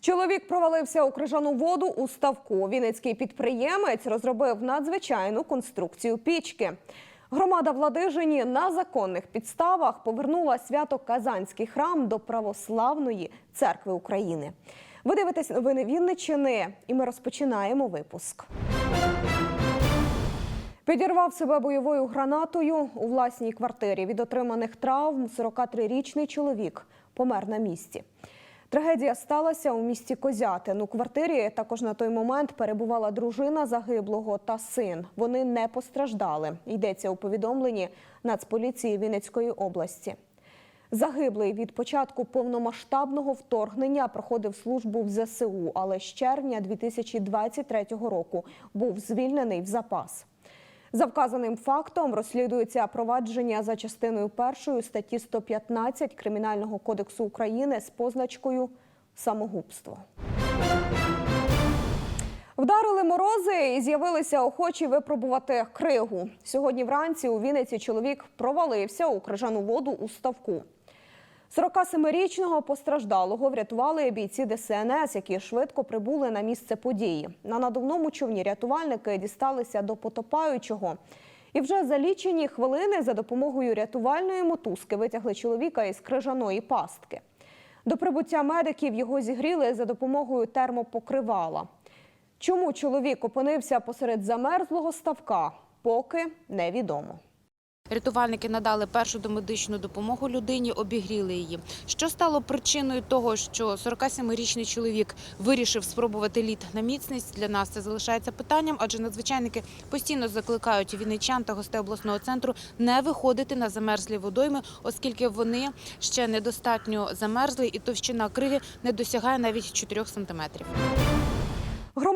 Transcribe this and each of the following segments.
Чоловік провалився у крижану воду у ставку. Вінницький підприємець розробив надзвичайну конструкцію пічки. Громада в Ладижині на законних підставах повернула свято Казанський храм до православної церкви України. Ви дивитесь новини Вінниччини, і ми розпочинаємо випуск. Підірвав себе бойовою гранатою у власній квартирі. Від отриманих травм 43-річний чоловік помер на місці. Трагедія сталася у місті Козятин. У квартирі також на той момент перебувала дружина загиблого та син. Вони не постраждали. Йдеться у повідомленні Нацполіції Вінницької області. Загиблий від початку повномасштабного вторгнення проходив службу в ЗСУ, але з червня 2023 року був звільнений в запас. За вказаним фактом розслідується провадження за частиною першої статті 115 Кримінального кодексу України з позначкою самогубство. Вдарили морози і з'явилися охочі випробувати кригу. Сьогодні вранці у Вінниці чоловік провалився у крижану воду у ставку. 47-річного постраждалого врятували бійці ДСНС, які швидко прибули на місце події. На надувному човні рятувальники дісталися до потопаючого. І вже за лічені хвилини за допомогою рятувальної мотузки витягли чоловіка із крижаної пастки. До прибуття медиків його зігріли за допомогою термопокривала. Чому чоловік опинився посеред замерзлого ставка, поки невідомо. Рятувальники надали першу домедичну допомогу людині, обігріли її. Що стало причиною того, що 47-річний чоловік вирішив спробувати лід на міцність? Для нас це залишається питанням, адже надзвичайники постійно закликають вінничан та гостей обласного центру не виходити на замерзлі водойми, оскільки вони ще недостатньо замерзли, і товщина криги не досягає навіть 4 сантиметрів.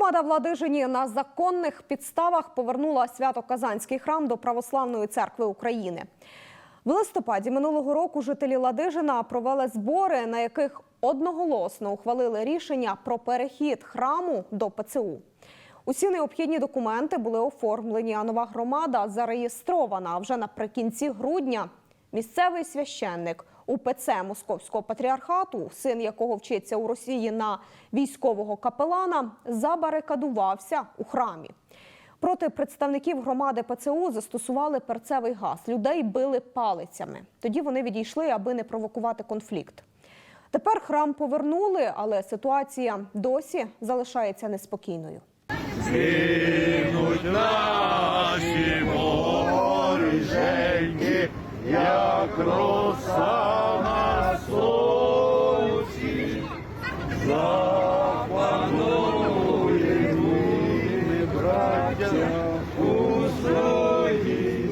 Громада в Ладижині на законних підставах повернула свято Казанський храм до Православної церкви України. В листопаді минулого року жителі Ладижина провели збори, на яких одноголосно ухвалили рішення про перехід храму до ПЦУ. Усі необхідні документи були оформлені, а нова громада зареєстрована. Вже наприкінці грудня місцевий священник УПЦ Московського патріархату, син якого вчиться у Росії на військового капелана, забарикадувався у храмі. Проти представників громади ПЦУ застосували перцевий газ. Людей били палицями. Тоді вони відійшли, аби не провокувати конфлікт. Тепер храм повернули, але ситуація досі залишається неспокійною. Гинуть наші воріженьки, як роса на сонці. Запануємо ми, браття, у своїй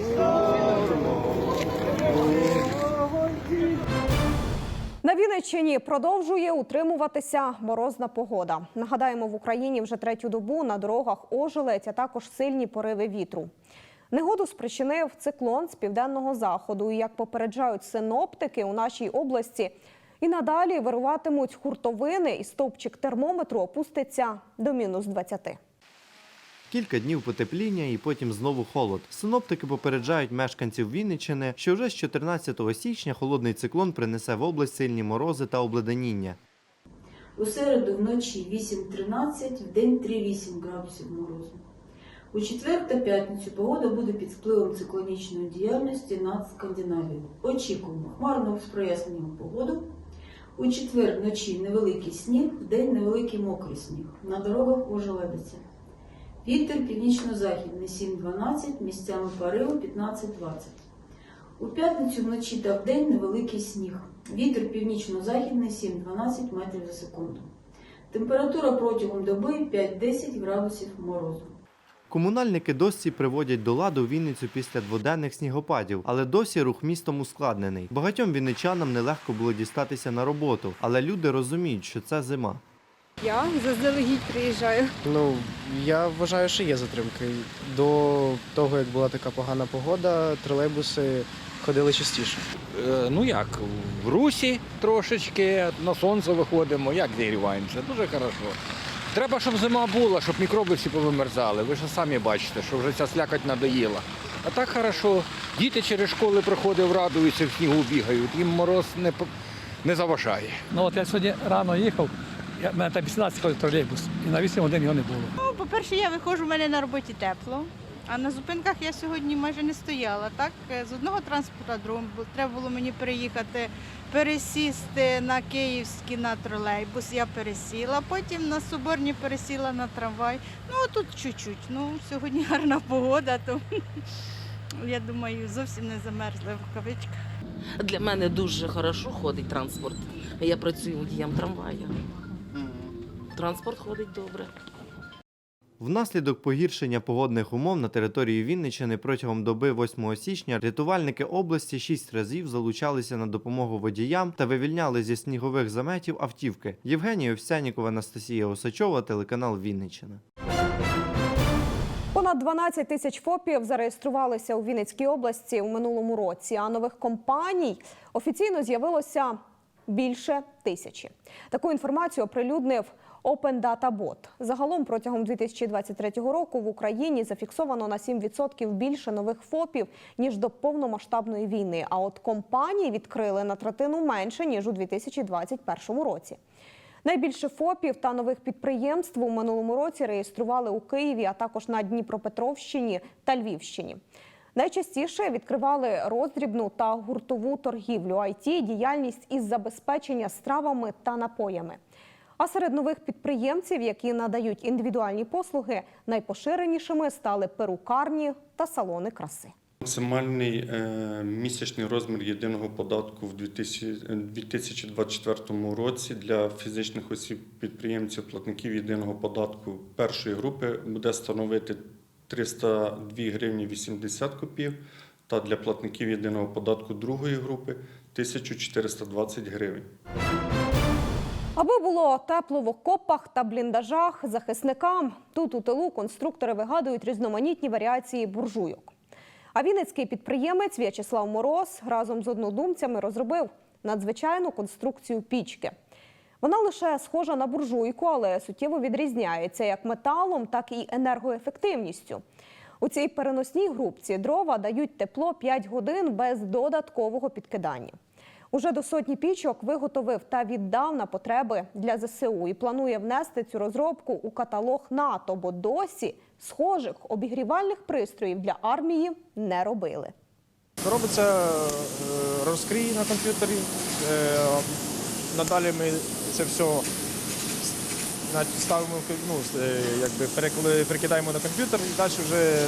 На Вінниччині продовжує утримуватися морозна погода. Нагадаємо, в Україні вже третю добу на дорогах ожеледь, а також сильні пориви вітру. Негоду спричинив циклон з південного заходу. І як попереджають синоптики у нашій області, і надалі вируватимуть хуртовини, і стовпчик термометру опуститься до мінус 20. Кілька днів потепління і потім знову холод. Синоптики попереджають мешканців Вінниччини, що вже з 14 січня холодний циклон принесе в область сильні морози та обледеніння. У середу вночі 8-13, в день 3-8 градусів морозу. У четвер та п'ятницю погода буде під впливом циклонічної діяльності над Скандинавією. Очікуємо хмарну з проясненням погоду. У четвер вночі невеликий сніг, в день невеликий мокрий сніг. На дорогах ожеледиться. Вітер північно-західний 7-12, місцями пориву 15-20. У п'ятницю вночі та вдень невеликий сніг. Вітер північно-західний 7-12 метрів за секунду. Температура протягом доби 5-10 градусів морозу. Комунальники досі приводять до ладу Вінницю після дводенних снігопадів, але досі рух містом ускладнений. Багатьом вінничанам нелегко було дістатися на роботу, але люди розуміють, що це зима. Я заздалегідь приїжджаю. Ну, я вважаю, що є затримки. До того, як була така погана погода, тролейбуси ходили частіше. Е, Ну як, в русі трошечки, на сонце виходимо, як зігріваємося, дуже хорошо. Треба, щоб зима була, щоб мікроби всі повимерзали. Ви ж самі бачите, що вже ця слякоть надоїла. А так хорошо. Діти через школи приходять, радуються, в снігу бігають, їм мороз не, не заважає. Ну от я сьогодні рано їхав, я, в мене там 18 ходить тролейбус, і на 8 годин його не було. Ну, по-перше, я виходжу, в мене на роботі тепло. А на зупинках я сьогодні майже не стояла. Так, Е, з одного транспорту, другого треба було мені переїхати, пересісти на київський на тролейбус. Я пересіла. Потім на Соборні пересіла на трамвай. Ну тут чуть-чуть. Ну сьогодні гарна погода, то я думаю, зовсім не замерзли в кавичках. Для мене дуже хорошо ходить транспорт. Я працюю водієм трамвая. Транспорт ходить добре. Внаслідок погіршення погодних умов на території Вінниччини протягом доби 8 січня рятувальники області шість разів залучалися на допомогу водіям та вивільняли зі снігових заметів автівки. Євгенія Овсянікова, Анастасія Осачова, телеканал Вінниччина. Понад 12 тисяч ФОПів зареєструвалися у Вінницькій області у минулому році, а нових компаній офіційно з'явилося більше тисячі. Таку інформацію оприлюднив Open Data Bot. Загалом протягом 2023 року в Україні зафіксовано на 7% більше нових ФОПів ніж до повномасштабної війни. А от компанії відкрили на третину менше ніж у 2021 році. Найбільше ФОПів та нових підприємств у минулому році реєстрували у Києві, а також на Дніпропетровщині та Львівщині. Найчастіше відкривали роздрібну та гуртову торгівлю, IT, діяльність із забезпечення стравами та напоями. А серед нових підприємців, які надають індивідуальні послуги, найпоширенішими стали перукарні та салони краси. Максимальний е, місячний розмір єдиного податку в 2000 2024 році для фізичних осіб підприємців платників єдиного податку першої групи буде становити 302 гривні 80 копійок та для платників єдиного податку другої групи 1420 гривень. Аби було тепло в окопах та бліндажах захисникам, тут у тилу конструктори вигадують різноманітні варіації буржуйок. А вінницький підприємець В'ячеслав Мороз разом з однодумцями розробив надзвичайну конструкцію пічки. Вона лише схожа на буржуйку, але суттєво відрізняється як металом, так і енергоефективністю. У цій переносній групці дрова дають тепло 5 годин без додаткового підкидання. Уже до сотні пічок виготовив та віддав на потреби для ЗСУ і планує внести цю розробку у каталог НАТО, бо досі схожих обігрівальних пристроїв для армії не робили. Робиться е, розкрій на комп'ютері. е, Надалі ми це все ставимо, ну, е, якби перекидаємо на комп'ютер і далі вже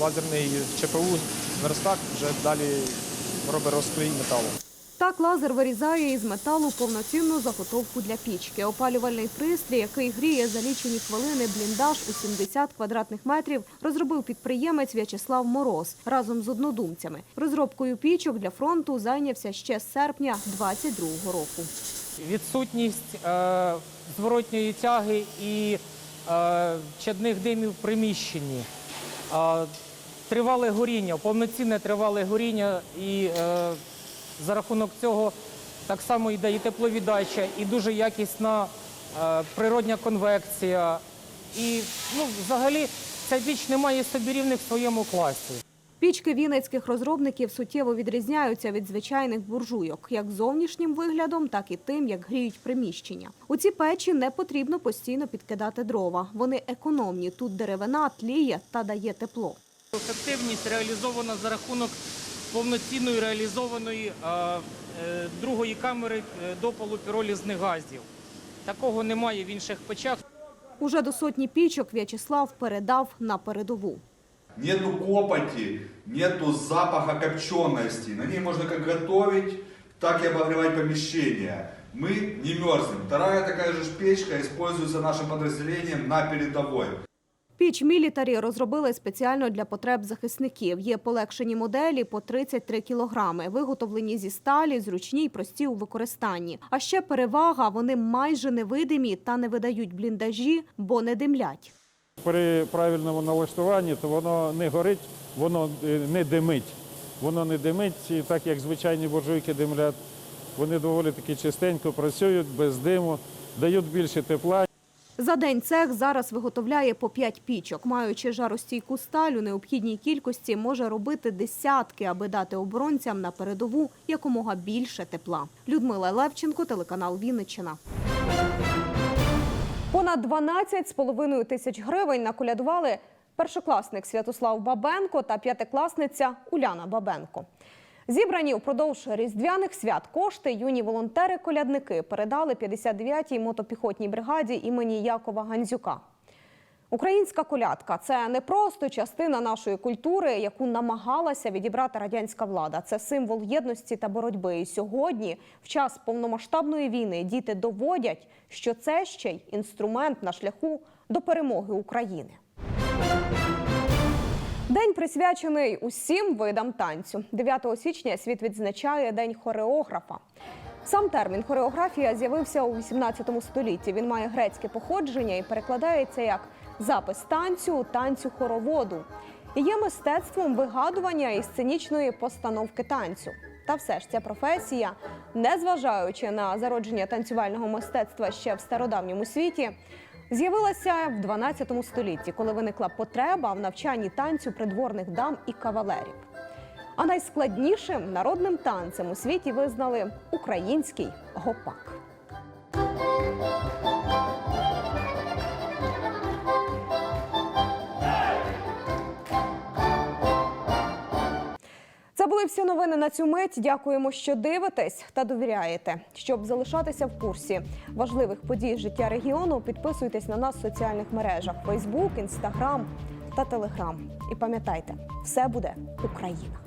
лазерний ЧПУ верстак вже далі робить розкрій металу. Так лазер вирізає із металу повноцінну заготовку для пічки. Опалювальний пристрій, який гріє за лічені хвилини бліндаж у 70 квадратних метрів, розробив підприємець В'ячеслав Мороз разом з однодумцями. Розробкою пічок для фронту зайнявся ще з серпня 22-го року. Відсутність е, зворотньої тяги і е, чадних димів в приміщенні, е, тривале горіння, повноцінне тривале горіння, і е, за рахунок цього так само йде і тепловіддача, і дуже якісна е, природня конвекція. І ну, взагалі ця піч не має собі рівних в своєму класі. Пічки вінницьких розробників суттєво відрізняються від звичайних буржуйок, як зовнішнім виглядом, так і тим, як гріють приміщення. У ці печі не потрібно постійно підкидати дрова. Вони економні. Тут деревина тліє та дає тепло. Ефективність реалізована за рахунок повноцінної реалізованої е, другої камери е, допалу піролізних газів. Такого немає в інших печах. Уже до сотні пічок В'ячеслав передав на передову. Нету копоти, нету запаха копчености. На ней можно как готовить, так и обогревать помещение. Мы не мерзнем. Вторая такая же ж печка используется нашим подразделением на передовой. Піч мілітарі розробили спеціально для потреб захисників. Є полегшені моделі по 33 кілограми, виготовлені зі сталі, зручні й прості у використанні. А ще перевага – вони майже невидимі та не видають бліндажі, бо не димлять. При правильному налаштуванні то воно не горить, воно е, не димить. Воно не димить, і так як звичайні буржуйки димлять. Вони доволі таки чистенько працюють, без диму, дають більше тепла. За день цех зараз виготовляє по 5 пічок. Маючи жаростійку сталь у необхідній кількості, може робити десятки, аби дати оборонцям на передову якомога більше тепла. Людмила Левченко, телеканал Вінниччина. Понад 12,5 тисяч гривень наколядували першокласник Святослав Бабенко та п'ятикласниця Уляна Бабенко. Зібрані упродовж різдвяних свят кошти юні волонтери-колядники передали 59-й мотопіхотній бригаді імені Якова Гандзюка. Українська колядка це не просто частина нашої культури, яку намагалася відібрати радянська влада. Це символ єдності та боротьби. І сьогодні, в час повномасштабної війни, діти доводять, що це ще й інструмент на шляху до перемоги України. День присвячений усім видам танцю. 9 січня світ відзначає День хореографа. Сам термін хореографія з'явився у 18 столітті. Він має грецьке походження і перекладається як запис танцю, танцю хороводу. І є мистецтвом вигадування і сценічної постановки танцю. Та все ж ця професія, незважаючи на зародження танцювального мистецтва ще в стародавньому світі, з'явилася в 12 столітті, коли виникла потреба в навчанні танцю придворних дам і кавалерів. А найскладнішим народним танцем у світі визнали український гопак. Всі новини на цю мить. Дякуємо, що дивитесь та довіряєте. Щоб залишатися в курсі важливих подій життя регіону, підписуйтесь на нас в соціальних мережах: Facebook, Instagram та Telegram. І пам'ятайте, все буде Україна.